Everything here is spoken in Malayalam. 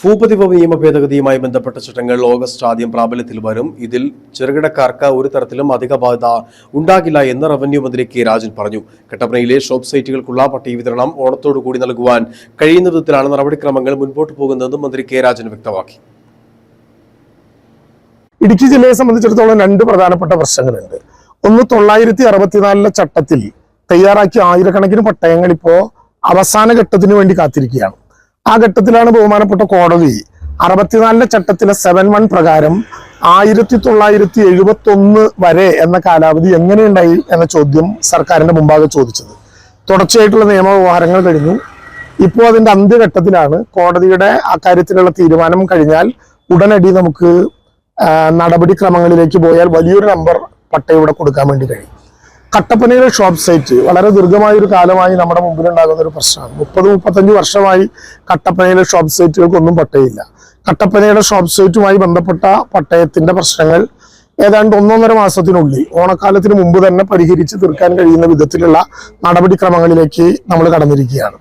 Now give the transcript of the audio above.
ഭൂപതിവ നിയമ ഭേദഗതിയുമായി ബന്ധപ്പെട്ട ചട്ടങ്ങൾ ഓഗസ്റ്റ് ആദ്യം പ്രാബല്യത്തിൽ വരും. ഇതിൽ ചെറുകിടക്കാർക്ക് ഒരു തരത്തിലും അധിക ബാധ്യത ഉണ്ടാകില്ല എന്ന് റവന്യൂ മന്ത്രി കെ രാജൻ പറഞ്ഞു. കട്ടപ്പനയിലെ ഷോപ്പ് സൈറ്റുകൾക്കുള്ള പട്ടിക വിതരണം ഓണത്തോടു കൂടി നൽകുവാൻ കഴിയുന്ന വിധത്തിലാണ് നടപടിക്രമങ്ങൾ മുൻപോട്ട് പോകുന്നതെന്നും മന്ത്രി കെ രാജൻ വ്യക്തമാക്കി. ഇടുക്കി ജില്ലയെ സംബന്ധിച്ചിടത്തോളം രണ്ട് പ്രധാനപ്പെട്ട പ്രശ്നങ്ങളുണ്ട്. ഒന്ന് തൊള്ളായിരത്തി അറുപത്തിനാലിലെ ചട്ടത്തിൽ തയ്യാറാക്കിയ ആയിരക്കണക്കിന് പട്ടയങ്ങൾ ഇപ്പോ അവസാന ഘട്ടത്തിന് വേണ്ടി കാത്തിരിക്കുകയാണ്. ആ ഘട്ടത്തിലാണ് ബഹുമാനപ്പെട്ട കോടതി അറുപത്തിനാലിലെ ചട്ടത്തിലെ സെവൻ വൺ പ്രകാരം ആയിരത്തി തൊള്ളായിരത്തി എഴുപത്തി ഒന്ന് വരെ എന്ന കാലാവധി എങ്ങനെയുണ്ടായി എന്ന ചോദ്യം സർക്കാരിന്റെ മുമ്പാകെ ചോദിച്ചത്. തുടർച്ചയായിട്ടുള്ള നിയമവ്യവഹാരങ്ങൾ കഴിഞ്ഞു. ഇപ്പോൾ അതിന്റെ അന്ത്യഘട്ടത്തിലാണ് കോടതിയുടെ അക്കാര്യത്തിലുള്ള തീരുമാനം കഴിഞ്ഞാൽ ഉടനടി നമുക്ക് നടപടിക്രമങ്ങളിലേക്ക് പോയാൽ വലിയൊരു നമ്പർ പട്ടയം ഇവിടെ കൊടുക്കാൻ വേണ്ടി കഴിയും. കട്ടപ്പനയിലെ ഷോപ്പ് സൈറ്റ് വളരെ ദീർഘമായ ഒരു കാലമായി നമ്മുടെ മുമ്പിലുണ്ടാകുന്ന ഒരു പ്രശ്നമാണ്. മുപ്പത് മുപ്പത്തഞ്ച് വർഷമായി കട്ടപ്പനയിലെ ഷോപ്പ് സൈറ്റുകൾക്കൊന്നും പട്ടയില്ല. കട്ടപ്പനയുടെ ഷോപ്പ് സൈറ്റുമായി ബന്ധപ്പെട്ട പട്ടയത്തിന്റെ പ്രശ്നങ്ങൾ ഏതാണ്ട് ഒന്നൊന്നര മാസത്തിനുള്ളിൽ ഓണക്കാലത്തിന് മുമ്പ് തന്നെ പരിഹരിച്ച് തീർക്കാൻ കഴിയുന്ന വിധത്തിലുള്ള നടപടിക്രമങ്ങളിലേക്ക് നമ്മൾ കടന്നിരിക്കുകയാണ്.